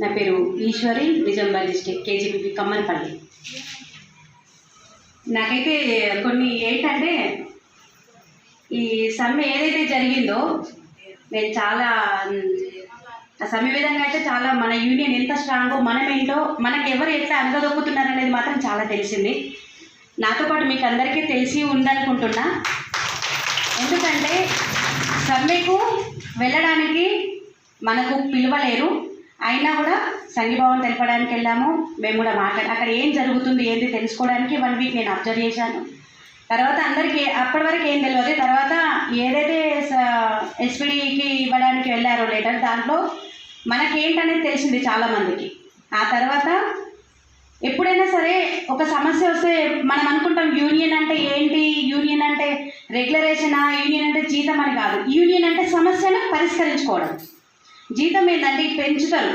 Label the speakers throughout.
Speaker 1: నా పేరు Eshwari Nizamabad district KGPP Kammanapalli. నాకైతే కొన్ని ఏంటంటే ఈ సమ్మె ఏదైతే జరిగిందో నేను చాలా ఆ సమ్మె విధంగా అయితే చాలా మన యూనియన్ ఎంత స్ట్రాంగో మనం ఏంటో మనకి ఎవరు ఎట్లా అందదొక్కుతున్నారు అనేది మాత్రం చాలా తెలిసింది. నాతో పాటు మీకు అందరికీ తెలిసి ఉందనుకుంటున్నా. ఎందుకంటే సమ్మెకు వెళ్ళడానికి మనకు పిలవలేరు. అయినా కూడా సంఘీభావం తెలపడానికి వెళ్ళాము. మేము కూడా మాట్లాడి అక్కడ ఏం జరుగుతుంది ఏంటి తెలుసుకోవడానికి వన్ వీక్ నేను అబ్జర్వ్ చేశాను. తర్వాత అందరికీ అప్పటి వరకు ఏం తెలియదు తర్వాత ఏదైతే ఎస్పీడీకి ఇవ్వడానికి వెళ్ళారో లెటర్ దాంట్లో మనకేంటనేది తెలిసింది చాలామందికి. ఆ తర్వాత ఎప్పుడైనా సరే ఒక సమస్య వస్తే మనం అనుకుంటాం యూనియన్ అంటే ఏంటి? యూనియన్ అంటే రెగ్యులరేషనా? యూనియన్ అంటే జీతం అని కాదు. యూనియన్ అంటే సమస్యను పరిష్కరించుకోవడం. జీతం ఏంటంటే పెంచుతారు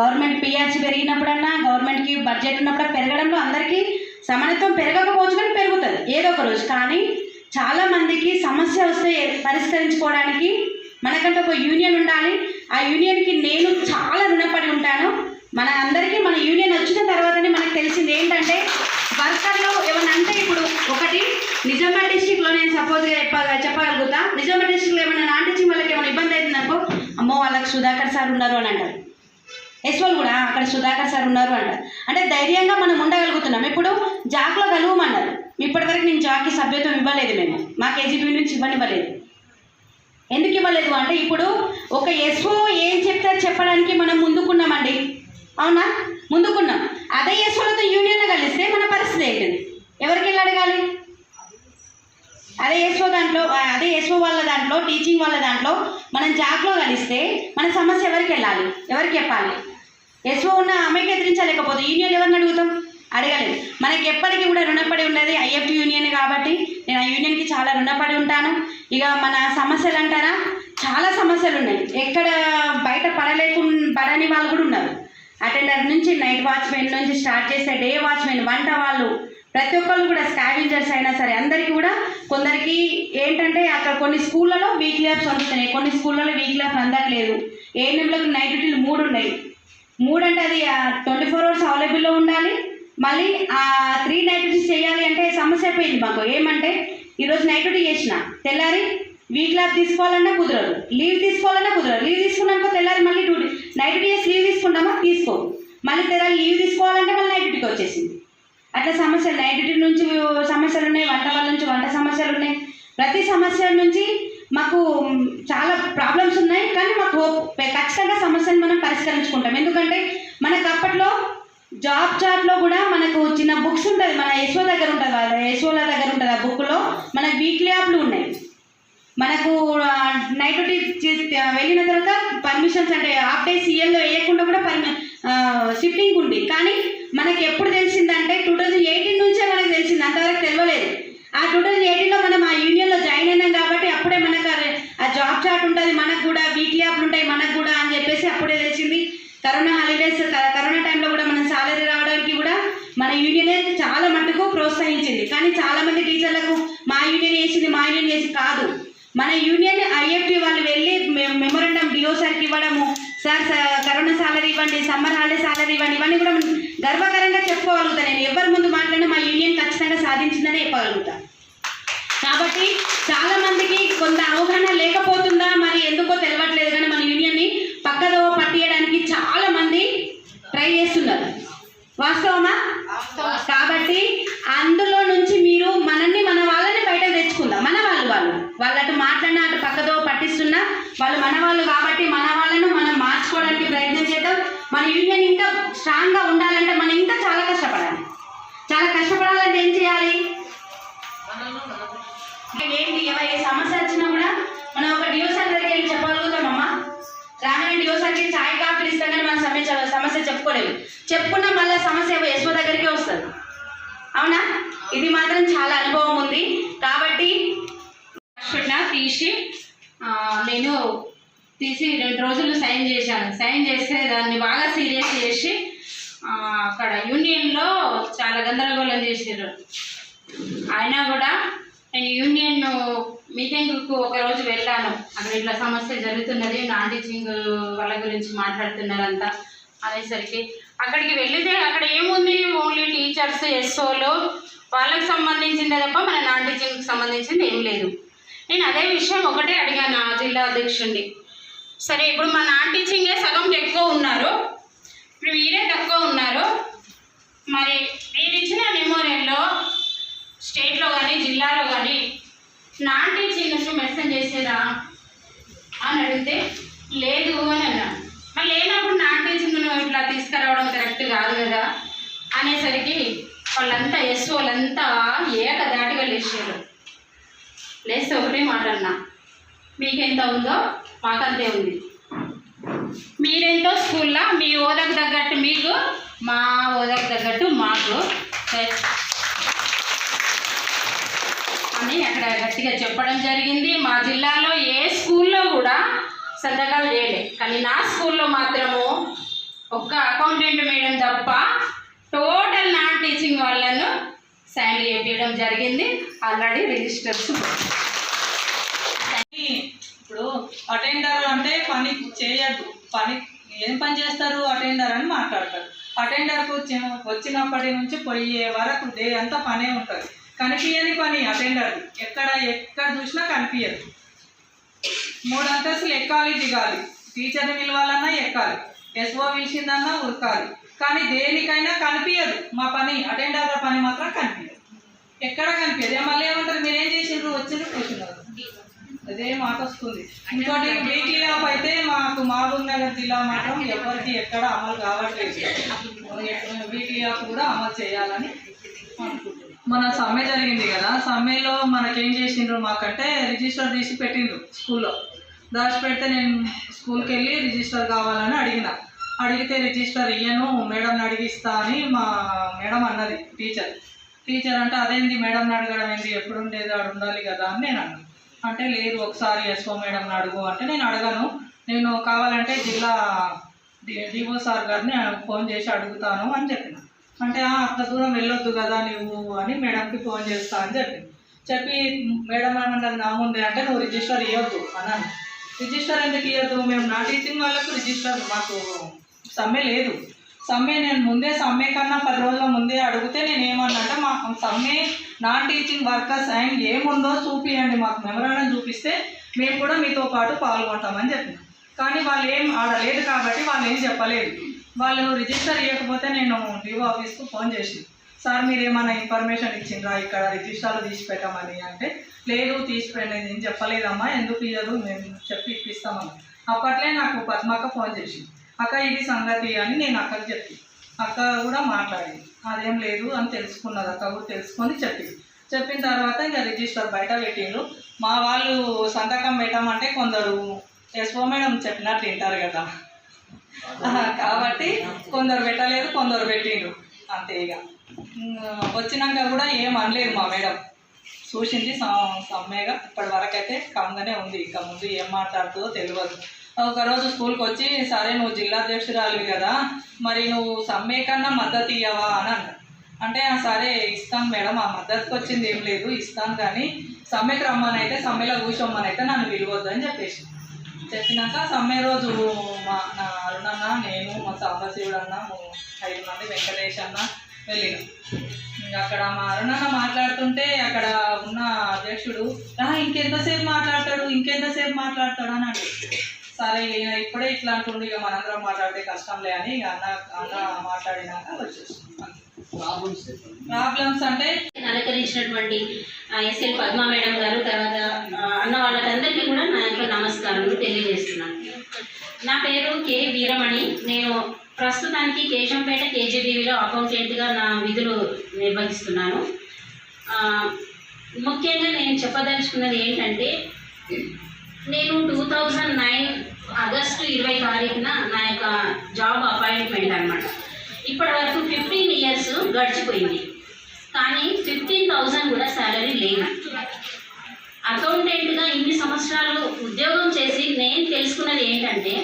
Speaker 1: గవర్నమెంట్ పిఆర్సీ పెరిగినప్పుడన్నా గవర్నమెంట్కి బడ్జెట్ ఉన్నప్పుడు పెరగడంలో అందరికీ సమానత్వం పెరగకపోవచ్చు కానీ పెరుగుతుంది. ఏదో ఒక రోజు. కానీ చాలా మందికి సమస్య వస్తే పరిష్కరించుకోవడానికి మనకంటే ఒక యూనియన్ ఉండాలి. ఆ యూనియన్కి నేను చాలా రుణపడి ఉంటాను. మన అందరికీ మన యూనియన్ వచ్చిన తర్వాతనే మనకు తెలిసింది ఏంటంటే వర్కర్లు ఏమన్నా అంటే ఇప్పుడు ఒకటి నిజామాబాద్ డిస్టిక్లో నేను సపోజ్గా చెప్ప చెప్పగలుగుతా. నిజామాబాద్ డిస్టిక్లో ఏమైనా నాన్ టీచింగ్ వాళ్ళకి ఏమైనా ఇబ్బంది అవుతుందనుకో అమ్మో వాళ్ళకి సుధాకర్ సార్ ఉన్నారు అని అంటారు. ఎస్వల్ కూడా అక్కడ సుధాకర్ సార్ ఉన్నారు అంటారు అంటే ధైర్యంగా మనం ఉండగలుగుతున్నాం. ఇప్పుడు జాక్లో కలవమన్నారు. ఇప్పటివరకు నేను జాక్కి సభ్యత్వం ఇవ్వలేదు మేము. మా కేజీబీ నుంచి ఇవ్వనివ్వలేదు ఎందుకు ఇవ్వలేదు అంటే ఇప్పుడు ఒక ఎస్ఓ ఏం చెప్తారు చెప్పడానికి మనం ముందుకున్నామండి. అవునా? ముందుకున్నాం. అదే ఎస్ఓలతో యూనియన్ కలిస్తే మన పరిస్థితి ఏంటిది ఎవరికి వెళ్ళి అడగాలి? అదే ఎస్ఓ దాంట్లో అదే ఎస్ఓ వాళ్ళ దాంట్లో టీచింగ్ వాళ్ళ దాంట్లో మనం జాక్లో కలిస్తే మన సమస్య ఎవరికి వెళ్ళాలి? ఎవరికి చెప్పాలి? ఎస్ఓ ఉన్న ఆమెకి ఎదిరించలేకపోతే యూనియన్ ఎవరిని అడుగుతాం? అడగలేదు. మనకి ఎప్పటికీ కూడా రుణపడి ఉండేది ఐఎఫ్ యూనియన్ కాబట్టి నేను ఆ యూనియన్కి చాలా రుణపడి ఉంటాను. ఇక మన సమస్యలు అంటారా? చాలా సమస్యలు ఉన్నాయి. ఎక్కడ బయట పడలేకు పడని వాళ్ళు కూడా ఉన్నారు. అటెండర్ నుంచి నైట్ వాచ్మెన్ నుంచి స్టార్ట్ చేసే డే వాచ్మెన్ వంట వాళ్ళు ప్రతి ఒక్కళ్ళు కూడా స్కావెంజర్స్ అయినా సరే అందరికీ కూడా కొందరికి ఏంటంటే అక్కడ కొన్ని స్కూళ్ళలో వీక్ ల్యాబ్స్ అందుతున్నాయి. కొన్ని స్కూళ్ళలో వీక్ ల్యాబ్స్ అందట్లేదు. ఏఎన్ఎంలకు నైట్ డ్యూటీలు మూడు ఉన్నాయి. మూడు అంటే అది ట్వంటీ ఫోర్ అవర్స్ అవైలబుల్లో ఉండాలి. మళ్ళీ ఆ త్రీ నైట్ డ్యూటీస్ చేయాలి అంటే సమస్య అయిపోయింది మాకు. ఏమంటే ఈరోజు నైట్ డ్యూటీ చేసిన. తెల్లారి వీక్ ల్యాబ్ తీసుకోవాలన్నా కుదరదు. లీవ్ తీసుకోవాలన్నా కుదరదు. లీవ్ తీసుకున్నాక తెల్లారి మళ్ళీ డ్యూటీ నైట్ డ్యూటీ చేసి లీవ్ తీసుకుంటామా? తీసుకో. మళ్ళీ తెల్లారి లీవ్ తీసుకోవాలంటే మళ్ళీ నైట్ డ్యూటీకి వచ్చేసింది. అట్లా సమస్యలు. నైట్ డ్యూటీ నుంచి సమస్యలు ఉన్నాయి వంట వాళ్ళ నుంచి వంట సమస్యలు ఉన్నాయి. ప్రతి సమస్య నుంచి జాబ్ చార్ట్ ఉంటుంది మనకు కూడా వీక్లీ యాప్లు ఉంటాయి మనకు కూడా అని చెప్పేసి అప్పుడే తెలిసింది. కరోనా హాలిడేస్ కరోనా టైంలో కూడా మనం సాలరీ రావడానికి కూడా మన యూనియనే చాలా మటుకు ప్రోత్సహించింది. కానీ చాలా మంది టీచర్లకు మా యూనియన్ వేసింది మా యూనియన్ చేసి కాదు. మన యూనియన్ ఐఎఫ్టీ వాళ్ళు వెళ్ళి మెమోరండం డిఓ సార్కి ఇవ్వడము సార్ కరోనా సాలరీ ఇవ్వండి సమ్మర్ హాలిడే సాలరీ ఇవ్వండి ఇవన్నీ కూడా మనం గర్వకరంగా చెప్పుకోగలుగుతాను నేను ఎవరి ముందు మాట్లాడినా మా యూనియన్ ఖచ్చితంగా సాధించిందని చెప్పగలుగుతా. కాబట్టి చాలా మందికి కొంత అవగాహన లేకపోతే ఎందుకో తెలియట్లేదు చాలా అనుభవం ఉంది. కాబట్టి
Speaker 2: పెట్టిన తీసి నేను తీసి రెండు రోజులు సైన్ చేశాను. సైన్ చేస్తే దాన్ని బాగా సీరియస్ చేసి అక్కడ యూనియన్లో చాలా గందరగోళం చేశారు. అయినా కూడా నేను యూనియన్ మీటింగ్కు ఒక రోజు వెళ్ళాను. అక్కడ ఇట్లా సమస్య జరుగుతున్నది నాన్ టీచింగ్ వాళ్ళ గురించి మాట్లాడుతున్నారంతా అనేసరికి. అక్కడికి వెళ్ళితే అక్కడ ఏముంది? ఓన్లీ టీచర్స్ ఎస్ఓలు వాళ్ళకి సంబంధించిందే తప్ప మన నాన్ టీచింగ్కి సంబంధించింది ఏం లేదు. నేను అదే విషయం ఒకటే అడిగాను ఆ జిల్లా అధ్యక్షుడిని సరే ఇప్పుడు మా నాన్ టీచింగే సగం ఎక్కువ ఉన్నారు. ఇప్పుడు మీరే తక్కువ ఉన్నారు. మరి మీరు ఇచ్చిన మెమోరియల్లో స్టేట్లో కానీ జిల్లాలో కానీ నాన్ టీచింగ్స్ మెన్షన్ చేసేదా అని అడిగితే లేదు అని అన్నాను. మరి లేనప్పుడు నాన్ టీచింగ్ నువ్వు ఇట్లా తీసుకురావడం కరెక్ట్ కాదు కదా అనేసరికి వాళ్ళంతా ఎస్ వాళ్ళంతా ఏక దాటిగా లేచారు. లేస్తే ఒకటే మాట అన్నా మీకెంత ఉందో మాకంతే ఉంది. మీరెంతో స్కూల్లో మీ ఓదకు తగ్గట్టు మీకు మా ఓదకు తగ్గట్టు మాకు అని అక్కడ గట్టిగా చెప్పడం జరిగింది. మా జిల్లాలో ఏ స్కూల్లో కూడా సంతకాలు చేయలే. కానీ నా స్కూల్లో మాత్రము ఒక్క అకౌంటెంట్ మేడం తప్ప టోటల్ నాన్ టీచింగ్ వాళ్ళను సైన్ చేయించడం జరిగింది. ఆల్రెడీ రిజిస్టర్స్
Speaker 3: కానీ ఇప్పుడు అటెండర్ అంటే పని చేయద్దు. పని ఏం పని చేస్తారు? అటెండర్ అని మాట్లాడతారు. అటెండర్కు వచ్చినప్పటి నుంచి పోయే వరకు డే అంతా పనే ఉంటుంది. కనిపించని పని అటెండర్. ఎక్కడ ఎక్కడ చూసినా కనిపించదు మూడు అంతస్తులు ఎక్కాలి దిగాలి. టీచర్ని పిలవాలన్నా ఎక్కాలి. ఎస్ఓ పిలిచిందన్నా ఉరకాలి. కానీ దేనికైనా కనిపించదు మా పని అటెండర్ల పని మాత్రం కనిపించదు ఎక్కడ కనిపించదు మళ్ళీ ఏమంటారు? మీరేం చేసిండ్రు? వచ్చిండ్రు? కూర్చున్నారు. అదే మాట వస్తుంది. ఇంకోటి వీక్లీ ఆఫ్ అయితే మాకు మహబూబ్ నగర్ జిల్లా మాత్రం ఎవరికి ఎక్కడ అమలు కావట్లేదు. వీక్లీ ఆఫ్ కూడా అమలు చేయాలని అనుకుంటున్నాం. మన సమ్మె జరిగింది కదా. సమ్మెలో మనకేం చేసిండ్రు మాకంటే రిజిస్టర్ తీసి పెట్టిండ్రు స్కూల్లో. దాచి పెడితే నేను స్కూల్కి వెళ్ళి రిజిస్టర్ కావాలని అడిగిన. అడిగితే రిజిస్టర్ ఇయ్యను మేడంని అడిగిస్తా అని మా మేడం అన్నది టీచర్. టీచర్ అంటే అదేంది మేడంని అడగడం ఏంది ఎప్పుడు ఉండేది ఆడు ఉండాలి కదా అని నేను అన్నాను అంటే లేదు ఒకసారి ఎస్ఓ మేడంని అడుగు అంటే నేను అడగను. నేను కావాలంటే జిల్లా డిఓ సార్ గారిని ఫోన్ చేసి అడుగుతాను అని చెప్పిన. అంటే అంత దూరం వెళ్ళొద్దు కదా నువ్వు అని మేడంకి ఫోన్ చేస్తా అని చెప్పింది చెప్పి మేడం ఏమన్నది నా ముందే అంటే నువ్వు రిజిస్టర్ ఇవ్వద్దు అన్నాను రిజిస్టర్ ఎందుకు ఇవ్వద్దు మేము నా టీచింగ్ వాళ్ళకు రిజిస్టర్ మాకు సమ్మె లేదు. సమ్మె నేను ముందే సమ్మె కన్నా పది రోజుల ముందే అడిగితే నేను ఏమన్నా అంటే సమ్మె నాన్ టీచింగ్ వర్కర్స్ అండ్ ఏముందో చూపియండి మాకు మెమరాండం చూపిస్తే మేము కూడా మీతో పాటు పాల్గొంటామని చెప్పిన. కానీ వాళ్ళు ఏం ఆడ లేదు కాబట్టి వాళ్ళు ఏం చెప్పలేదు. వాళ్ళు రిజిస్టర్ ఇవ్వకపోతే నేను లీవ్ ఆఫీస్కు ఫోన్ చేసి సార్ మీరు ఏమైనా ఇన్ఫర్మేషన్ ఇచ్చిండ్రా? ఇక్కడ రిజిస్టర్లు తీసి పెట్టమని అంటే లేదు తీసి నేను చెప్పలేదమ్మా ఎందుకు ఇయ్యదు మేము చెప్పి ఇప్పిస్తామని. అప్పట్లే నాకు పద్మక్క ఫోన్ చేసింది. అక్క ఇది సంగతి అని నేను అక్కకి చెప్పి. అక్క కూడా మాట్లాడింది. అదేం లేదు అని తెలుసుకున్నది అక్క కూడా తెలుసుకొని చెప్పింది. చెప్పిన తర్వాత ఇంకా రిజిస్టర్ బయట పెట్టిండ్రు. మా వాళ్ళు సంతకం పెట్టమంటే కొందరు ఎస్ఓ మేడం చెప్పినట్టు వింటారు కదా. కాబట్టి కొందరు పెట్టలేదు కొందరు పెట్టిండ్రు. అంతే ఇక. వచ్చినాక కూడా ఏం అనలేదు మా మేడం. చూసింది సమ్మెగా. ఇప్పటి వరకు అయితే కమ్గానే ఉంది. ఇక ముందు ఏం మాట్లాడుతుందో తెలియదు. ఒకరోజు స్కూల్కి వచ్చి సరే నువ్వు జిల్లాధ్యక్షురాలివి కదా మరి నువ్వు సమ్మె కన్నా మద్దతు ఇవ్వవా అని అన్నా అంటే సరే ఇస్తాం మేడం ఆ మద్దతుకి వచ్చింది ఏం లేదు ఇస్తాం కానీ సమ్మెకి రమ్మని అయితే సమ్మెలో కూర్చోమ్మని అయితే నన్ను విలువద్దు అని చెప్పేసి. చెప్పినాక సమ్మె రోజు మా నా అరుణన్న నేను మా సాంబశివుడు అన్న ఐదు మంది వెంకటేష్ అన్న వెళ్ళిన. ఇంకా అక్కడ మా అరుణన్న మాట్లాడుతుంటే అక్కడ ఉన్న అధ్యక్షుడు ఇంకెంతసేపు మాట్లాడతాడు ఇంకెంతసేపు మాట్లాడతాడు? అని అంటే సరే ఈయన ఇప్పుడే ఇట్లా అంటుండు ఇక మనందరం మాట్లాడితే కష్టంలే అని ఇక అన్న అన్న మాట్లాడినాక వచ్చేసాం ప్రాబ్లమ్స్ అంటే
Speaker 1: అలంకరించినటువంటి ఎస్ఎల్ పద్మా మేడం గారు తర్వాత అన్న వాళ్ళకందరికీ కూడా నా యొక్క నమస్కారాలు తెలియజేస్తున్నాను. నా పేరు కె వీరమణి. నేను ప్రస్తుతానికి కేశంపేట కేజీబీవీలో అకౌంటెంట్గా నా విధులు నిర్వహిస్తున్నాను. ఆ, ముఖ్యంగా నేను చెప్పదలుచుకున్నది ఏంటంటే నేను టూ థౌజండ్ నైన్ ఆగస్టు ఇరవై తారీఖున నా యొక్క జాబ్ అపాయింట్మెంట్ అనమాట ఇప్పటి వరకు ఫిఫ్టీన్ ఇయర్స్ గడిచిపోయింది. కానీ ఫిఫ్టీన్ థౌజండ్ కూడా శాలరీ లేదు అకౌంటెంట్గా ఇన్ని సంవత్సరాలు ఉద్యోగం చేసి నేను తెలుసుకున్నది ఏంటంటే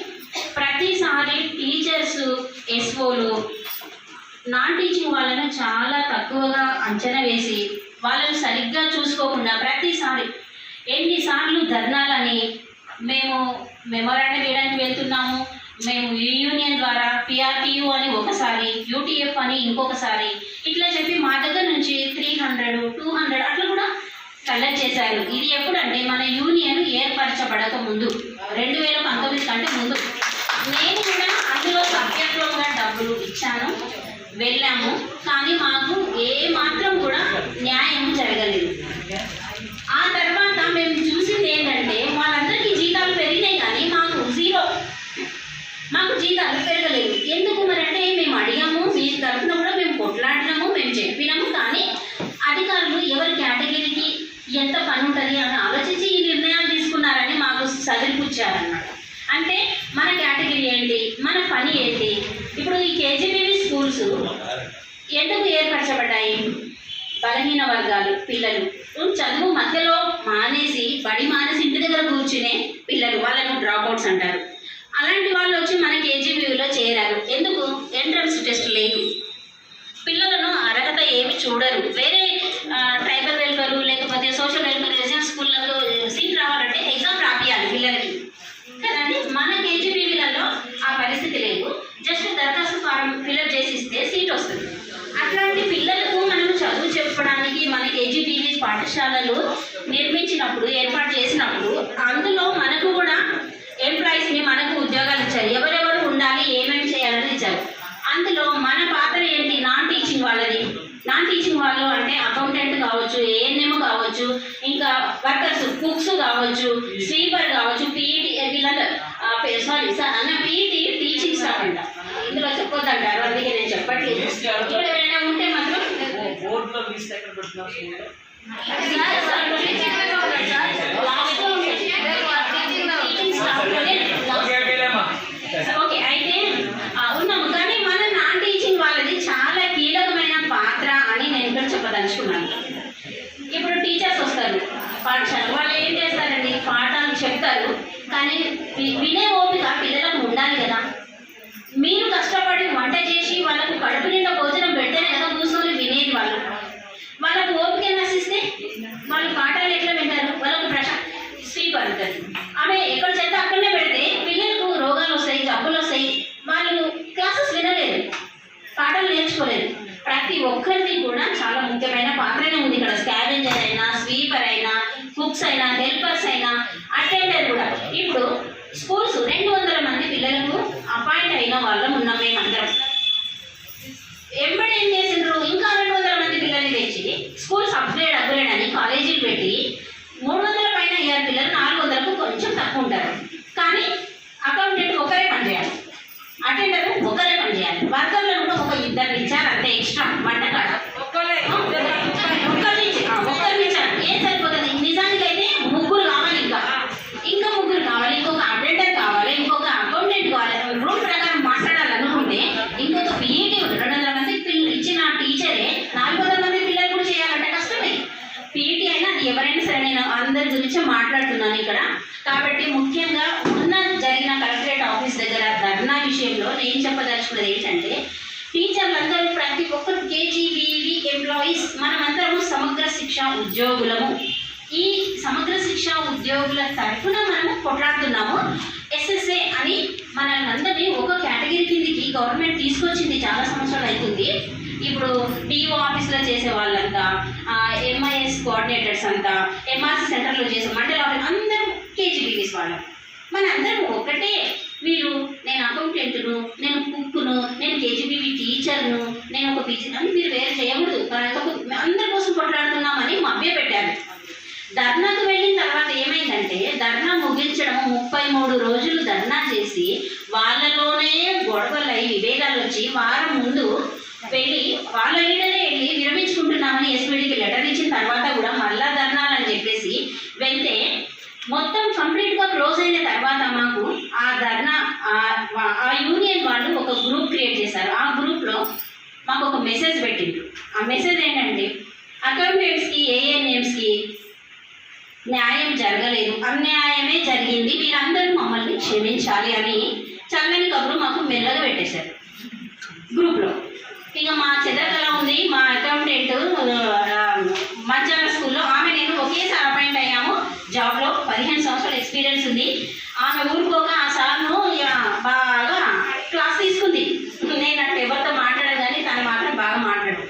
Speaker 1: ప్రతిసారి టీచర్స్ ఎస్ఓలు నాన్ టీచింగ్ వాళ్ళను చాలా తక్కువగా అంచనా వేసి వాళ్ళని సరిగ్గా చూసుకోకుండా ప్రతిసారి ఎన్నిసార్లు ధర్నాలని మేము మెమోరాండం వేయడానికి వెళ్తున్నాము.
Speaker 4: మేము ఈ యూనియన్ ద్వారా పిఆర్టీయు అని ఒకసారి యూటీఎఫ్ అని ఇంకొకసారి ఇట్లా చెప్పి మా దగ్గర నుంచి త్రీ హండ్రెడ్ టూ హండ్రెడ్ అట్లా కూడా కలెక్ట్ చేశారు. ఇది ఎప్పుడంటే మన యూనియన్ ఏర్పరచబడక ముందు రెండు వేల పంతొమ్మిది కంటే ముందు. నేను కూడా అందులో సభ్యత్వంగా డబ్బులు ఇచ్చాను వెళ్ళాము. కానీ మాకు ఏ మాత్రం కూడా న్యాయం జరగలేదు. ఆ తర్వాత మేము చూసింది ఏంటంటే వాళ్ళందరికీ జీతాలు పెరిగినాయి కానీ మాకు జీరో. మాకు జీతాలు పెరగలేదు. ఎందుకు మరి అంటే మేము అడిగాము మీ తరఫున కూడా మేము కొట్లాడినాము మేము చెప్పినాము కానీ అధికారులు ఎవరి కేటగిరీకి ఎంత పని ఉంటుంది అని ఆలోచించి ఈ నిర్ణయాలు తీసుకున్నారని మాకు సదిలిపుచ్చారన్నమాట అంటే మన కేటగిరీ ఏంటి మన పని ఏంటి? ఇప్పుడు ఈ కేజీబీవీ స్కూల్స్ ఎందుకు ఏర్పరచబడ్డాయి? బలహీన వర్గాలు పిల్లలు. చదువు మధ్యలో మానేసి బడి మానేసి ఇంటి దగ్గర కూర్చునే పిల్లలు. వాళ్ళను డ్రాప్అవుట్స్ అంటారు. అలాంటి వాళ్ళు వచ్చి మన కేజీబీలో చేరారు. ఎందుకు? ఎంట్రన్స్ టెస్ట్ లేదు. పిల్లలను అర్హత ఏమి చూడరు. వేరే ట్రైబల్ వెల్ఫేర్ లేకపోతే సోషల్ వెల్ఫేర్ రెసిడెన్స్ స్కూళ్ళలో సీట్ రావాలంటే ఎగ్జామ్ రాపియాలి పిల్లలకి. కదండి? మన కేజీబీవీలలో ఆ పరిస్థితి లేదు. జస్ట్ దరఖాస్తు ఫారం ఫిల్అప్ చేసి ఇస్తే సీట్ వస్తుంది. అట్లాంటి చెప్పడానికి మన కేజీబీవీ పాఠశాలలు నిర్మించినప్పుడు ఏర్పాటు చేసినప్పుడు అందులో మనకు కూడా ఎంప్లాయీస్ని మనకు ఉద్యోగాలు ఇచ్చారు? ఎవరెవరు ఉండాలి? ఏమేమి చేయాలని ఇచ్చారు? అందులో మన పాత్ర ఏంటి? నాన్ టీచింగ్ వాళ్ళది. నాన్ టీచింగ్ వాళ్ళు అంటే అకౌంటెంట్ కావచ్చు ఏఎన్ఎం కావచ్చు ఇంకా వర్కర్స్ కుక్స్ కావచ్చు స్వీపర్ కావచ్చు పీఈటీ వీళ్ళందరూ సారీ సార్ అన్న పీఈటీ టీచింగ్ స్టాఫ్ అంట. ఇందులో చెప్పొద్దంటారు అందుకే నేను చెప్పట్లేదు ఇక్కడ ఎవరైనా ఉంటే మాత్రం
Speaker 5: బోర్డులో లిస్ట్ ఎక్కడ పెడుతున్నారు స్కూల్లో? ఓకే,
Speaker 4: అయితే ఉన్నాము. కానీ మన నాన్ టీచింగ్ వాళ్ళది చాలా కీలకమైన పాత్ర అని నేను ఇక్కడ చెప్పదలుచుకున్నాను. ఇప్పుడు టీచర్స్ వస్తారు. పాఠశాల వాళ్ళు ఏం చేస్తారండి? పాఠాలు చెప్తారు. కానీ వినే ఓపిక పిల్లలకు ఉండాలి కదా మీరు కష్టపడి వంట చేసి వాళ్ళకు కడుపు నిండా భోజనం పెడితేనే కదా కూర్చొని వినేది వాళ్ళు వాళ్ళకు ఓపిక నశిస్తే వాళ్ళు పాఠాలు ఎట్లా వింటారు వాళ్ళకు ప్రశా స్వీపర్ ఉంటుంది ఆమె ఎక్కడ చేస్తే అక్కడనే పెడితే పిల్లలకు రోగాలు వస్తాయి జబ్బులు వస్తాయి వాళ్ళు క్లాసెస్ వినలేరు పాఠాలు నేర్చుకోలేదు ప్రతి ఒక్కరిది కూడా చాలా ముఖ్యమైన పాత్రనే ఉంది ఇక్కడ స్కావెంజర్ అయినా స్వీపర్ అయినా కుక్స్ అయినా హెల్పర్స్ అయినా అటెండర్ కూడా ఇప్పుడు స్కూల్స్ రెండు వందల మంది పిల్లలకు అపాయింట్ అయిన వాళ్ళం ఉన్నాం మేమందరం ఎంబడి ఏం చేసిండ్రు ఇంకా రెండు వందల మంది పిల్లల్ని తెచ్చి స్కూల్స్ అప్గ్రేడ్ అప్గ్రేడ్ అని కాలేజీలు పెట్టి మూడు వందల పైన అయ్యారు పిల్లలు నాలుగు వందలకు కొంచెం తక్కువ ఉంటారు కానీ అకౌంటెంట్ ఒకరే పనిచేయాలి అటెండర్ ఒకరే పనిచేయాలి వర్కర్లను కూడా ఒక ఇద్దరు ఇచ్చారు అంతే ఎక్స్ట్రా వంటకాడ
Speaker 3: ఒక్కలే
Speaker 4: ఒక్కరిని ఇచ్చి- ఆ, ఒక్కరిని ఇచ్చారు ఏం సరిపోతుంది నిజానికి అయితే ముగ్గురు కావాలి ఇంకా ఇంకా ముగ్గురు కావాలి ఇంకొక అటెండర్ కావాలి ఇంకొక అకౌంటెంట్ కావాలి రూల్ ప్రకారం మాట్లాడాలనుకుంటే ఇంకొక పిఈటీ రెండు వందల మంది పిల్ల- ఇచ్చిన టీచరే నాలుగు వందల మంది పిల్లలు కూడా చేయాలంటే కష్టమే పీఈటీ అయినా అది ఎవరైనా సరే నేను అందరి గురించి మాట్లాడుతున్నాను ఇక్కడ కాబట్టి ముఖ్యంగా మొన్న జరిగిన కలెక్టరేట్ ఆఫీస్ దగ్గర ధర్నా విషయంలో నేను చెప్పదలుచుకున్నది ఏంటంటే టీచర్లందరూ ప్రతి ఒక్కరు కేజీబీవి ఎంప్లాయీస్ మనమందరము సమగ్ర శిక్ష ఉద్యోగులము ఈ సమగ్ర శిక్ష ఉద్యోగుల తరఫున మనము కొట్లాడుతున్నాము. ఎస్ఎస్ఏ అని మనల్ని అందరినీ ఒక కేటగిరీ కిందికి గవర్నమెంట్ తీసుకొచ్చింది చాలా సంవత్సరాలు అవుతుంది. ఇప్పుడు డిఓ ఆఫీస్లో చేసే వాళ్ళంతా ఎంఐఎస్ కోఆర్డినేటర్స్ అంతా ఎంఆర్సీ సెంటర్లో చేసే మండల ఆఫీస్ అందరం కేజీబీఎస్ వాళ్ళం. మన అందరం ఒకటే వీళ్ళు నేను అకౌంటెంట్ను నేను కుక్కును నేను కేజీబీవీ టీచర్ను నేను ఒక పీజీ అని మీరు వేరే చేయకూడదు. ఒక- అందరి కోసం కొట్లాడుతున్నామని మభ్య పెట్టారు ధర్నాకు వెళ్ళిన తర్వాత ఏమైందంటే ధర్నా ముగించడం ముప్పై మూడు రోజులు ధర్నా చేసి వాళ్ళలోనే గొడవలు అయి విభేదాలు వచ్చి వారం ముందు వెళ్ళి వాళ్ళ గ్రూప్లో ఇక మా చెదర్లలో ఉంది. మా అకౌంటెంట్ మంచాల స్కూల్లో ఆమె నేను ఒకేసారి అపాయింట్ అయ్యాము. జాబ్లో పదిహేను సంవత్సరాలు ఎక్స్పీరియన్స్ ఉంది. ఆమె ఊరుకోక ఆ సార్ను బాగా క్లాస్ తీసుకుంది. నేను అట్లా ఎవరితో మాట్లాడాను కానీ తను మాత్రం బాగా మాట్లాడు.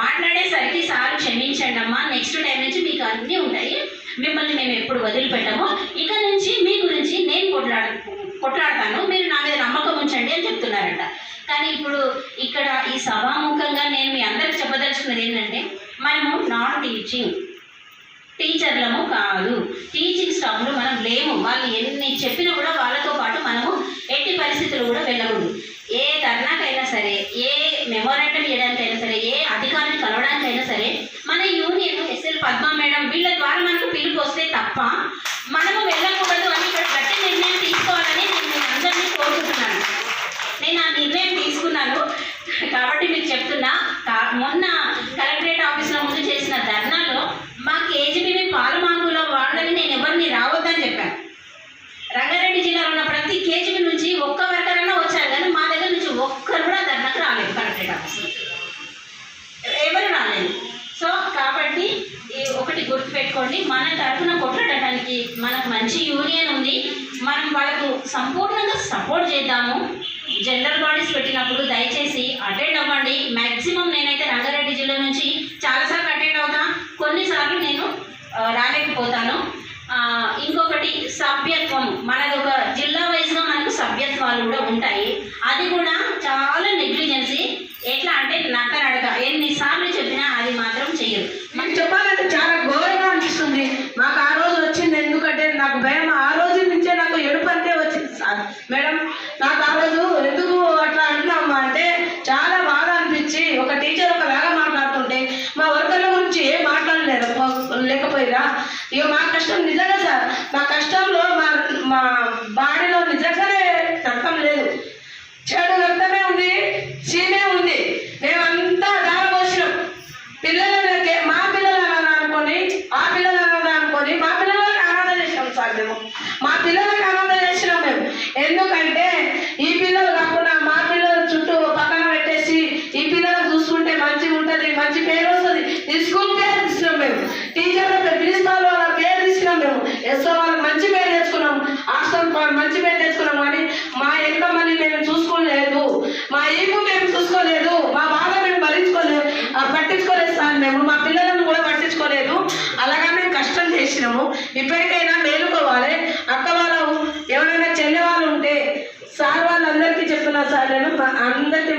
Speaker 4: మాట్లాడేసరికి సార్ క్షమించండి అమ్మా నెక్స్ట్ టైం నుంచి మీకు అన్నీ ఉంటాయి. మిమ్మల్ని మేము ఎప్పుడు వదిలిపెట్టము. ఇక నుంచి మీ గురించి నేను కొట్లాడు కొట్లాడతాను. మీరు నా మీద నమ్మకం ఉంచండి అని చెప్తున్నారంట. మనము నాన్ టీచింగ్. టీచర్లము కాదు. టీచింగ్ స్టాఫ్లు మనం లేము. వాళ్ళు ఎన్ని చెప్పినా కూడా వాళ్ళతో పాటు మనము ఎట్టి పరిస్థితులు కూడా వెళ్ళకూడదు. ఏ ధర్నాకైనా సరే ఏ మెమోరాండం చేయడానికైనా సరే ఏ అధికారిని కలవడానికైనా సరే మన యూనియన్ ఎస్ఎల్ పద్మ మేడం వీళ్ళ ద్వారా మనకు పిలుపు వస్తే తప్ప మనము వెళ్ళకూడదు అని ఇక్కడ గట్టి నిర్ణయం తీసుకోవాలని నేను అందరినీ కోరుకుంటున్నాను. నేను ఆ నిర్ణయం తీసుకున్నాను. కాబట్టి మీకు చెప్తున్నా మొన్న కలెక్టరేట్ ఆఫీస్లో ముందు చేసిన ధర్నాలో మా పాలు మాకు జరిగినప్పుడు దయచేసి అటెండ్ అవ్వండి. మ్యాక్సిమం నేనైతే రంగారెడ్డి జిల్లా నుంచి చాలాసార్లు అటెండ్ అవుతా. కొన్నిసార్లు నేను రాలేకపోతాను. ఇంకొకటి సభ్యత్వం. మనది ఒక జిల్లా వైజ్గా మనకు సభ్యత్వాలు కూడా ఉంటాయి. అది కూడా చాలా నెగ్లిజెన్సీ ఎట్లా అంటే నత్తనడక ఎన్నిసార్లు చెప్పినా అది మాత్రం
Speaker 6: చేయరు ఇప్పటికైనా మేలుకోవాలి. అక్క వాళ్ళు ఎవరైనా చెల్లె వాళ్ళు ఉంటే సార్ వాళ్ళందరికీ చెప్తున్నారు సార్ నేను అందరికీ